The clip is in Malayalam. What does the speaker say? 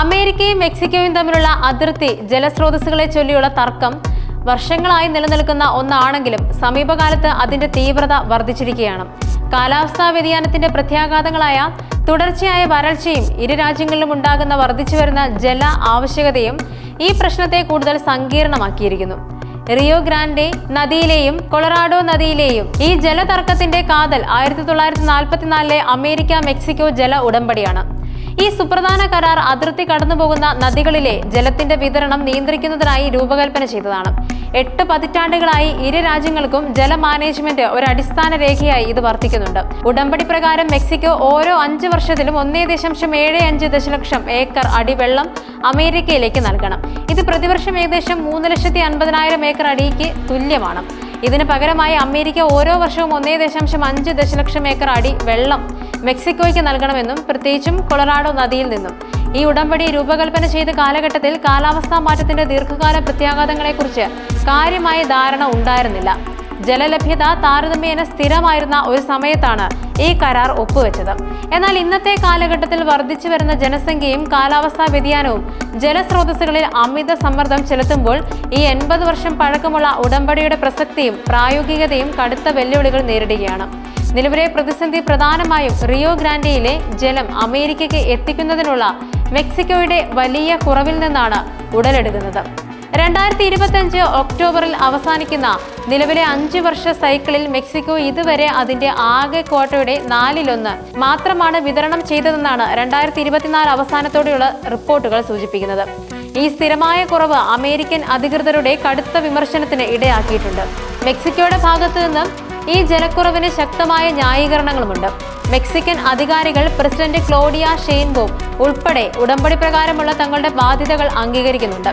അമേരിക്കയും മെക്സിക്കോയും തമ്മിലുള്ള അതിർത്തി ജലസ്രോതസ്സുകളെ ചൊല്ലിയുള്ള തർക്കം വർഷങ്ങളായി നിലനിൽക്കുന്ന ഒന്നാണെങ്കിലും സമീപകാലത്ത് അതിന്റെ തീവ്രത വർദ്ധിച്ചിരിക്കുകയാണ്. കാലാവസ്ഥാ വ്യതിയാനത്തിന്റെ പ്രത്യാഘാതങ്ങളായ തുടർച്ചയായ വരൾച്ചയും ഇരു രാജ്യങ്ങളിലും ഉണ്ടാകുന്ന വർദ്ധിച്ചുവരുന്ന ജല ആവശ്യകതയും ഈ പ്രശ്നത്തെ കൂടുതൽ സങ്കീർണമാക്കിയിരിക്കുന്നു. റിയോ ഗ്രാൻഡെ നദിയിലെയും കൊളറാഡോ നദിയിലെയും ഈ ജലതർക്കത്തിന്റെ കാതൽ ആയിരത്തി തൊള്ളായിരത്തി നാൽപ്പത്തിനാലിലെ അമേരിക്ക മെക്സിക്കോ ജല ഉടമ്പടിയാണ്. ഈ സുപ്രധാന കരാർ അതിർത്തി കടന്നുപോകുന്ന നദികളിലെ ജലത്തിന്റെ വിതരണം നിയന്ത്രിക്കുന്നതിനായി രൂപകൽപ്പന ചെയ്തതാണ്. എട്ട് പതിറ്റാണ്ടുകളായി ഇരു രാജ്യങ്ങൾക്കും ജല മാനേജ്മെന്റ് ഒരു അടിസ്ഥാന രേഖയായി ഇത് വർത്തിക്കുന്നുണ്ട്. ഉടമ്പടി പ്രകാരം മെക്സിക്കോ ഓരോ അഞ്ച് വർഷത്തിലും ഒന്നേ ദശാംശം ഏഴ് അഞ്ച് ദശലക്ഷം ഏക്കർ അടിവെള്ളം അമേരിക്കയിലേക്ക് നൽകണം. ഇത് പ്രതിവർഷം ഏകദേശം മൂന്ന് ലക്ഷത്തി അൻപതിനായിരം ഏക്കർ അടിക്ക് തുല്യമാണ്. ഇതിന് പകരമായി അമേരിക്ക ഓരോ വർഷവും ഒന്നേ ദശാംശം അഞ്ച് ദശലക്ഷം ഏക്കർ അടി വെള്ളം മെക്സിക്കോയ്ക്ക് നൽകണമെന്നും പ്രത്യേകിച്ചും കൊളറാഡോ നദിയിൽ നിന്നും. ഈ ഉടമ്പടി രൂപകൽപ്പന ചെയ്ത കാലഘട്ടത്തിൽ കാലാവസ്ഥാ മാറ്റത്തിന്റെ ദീർഘകാല പ്രത്യാഘാതങ്ങളെക്കുറിച്ച് കാര്യമായ ധാരണ ഉണ്ടായിരുന്നില്ല. ജലലഭ്യത താരതമ്യേന സ്ഥിരമായിരുന്ന ഒരു സമയത്താണ് ഈ കരാർ ഒപ്പുവെച്ചത്. എന്നാൽ ഇന്നത്തെ കാലഘട്ടത്തിൽ വർദ്ധിച്ചു വരുന്ന ജനസംഖ്യയും കാലാവസ്ഥാ വ്യതിയാനവും ജലസ്രോതസ്സുകളിൽ അമിത സമ്മർദ്ദം ചെലുത്തുമ്പോൾ ഈ എൺപത് വർഷം പഴക്കമുള്ള ഉടമ്പടിയുടെ പ്രസക്തിയും പ്രായോഗികതയും കടുത്ത വെല്ലുവിളികൾ നേരിടുകയാണ്. നിലവിലെ പ്രതിസന്ധി പ്രധാനമായും റിയോ ഗ്രാൻഡയിലെ ജലം അമേരിക്കയ്ക്ക് എത്തിക്കുന്നതിനുള്ള മെക്സിക്കോയുടെ വലിയ കുറവിൽ നിന്നാണ് ഉടലെടുക്കുന്നത്. രണ്ടായിരത്തി ഇരുപത്തഞ്ച് ഒക്ടോബറിൽ അവസാനിക്കുന്ന നിലവിലെ അഞ്ച് വർഷ സൈക്കിളിൽ മെക്സിക്കോ ഇതുവരെ അതിന്റെ ആകെ ക്വാട്ടയുടെ നാലിലൊന്ന് മാത്രമാണ് വിതരണം ചെയ്തതെന്നാണ് രണ്ടായിരത്തി ഇരുപത്തിനാല് അവസാനത്തോടെയുള്ള റിപ്പോർട്ടുകൾ സൂചിപ്പിക്കുന്നത്. ഈ സ്ഥിരമായ കുറവ് അമേരിക്കൻ അധികൃതരുടെ കടുത്ത വിമർശനത്തിന് ഇടയാക്കിയിട്ടുണ്ട്. മെക്സിക്കോയുടെ ഭാഗത്തു നിന്ന് ഈ ജലക്കുറവിന് ശക്തമായ ന്യായീകരണങ്ങളുമുണ്ട്. മെക്സിക്കൻ അധികാരികൾ പ്രസിഡന്റ് ക്ലോഡിയ ഷെയിൻബോം ഉൾപ്പെടെ ഉടമ്പടി പ്രകാരമുള്ള തങ്ങളുടെ ബാധ്യതകൾ അംഗീകരിക്കുന്നുണ്ട്.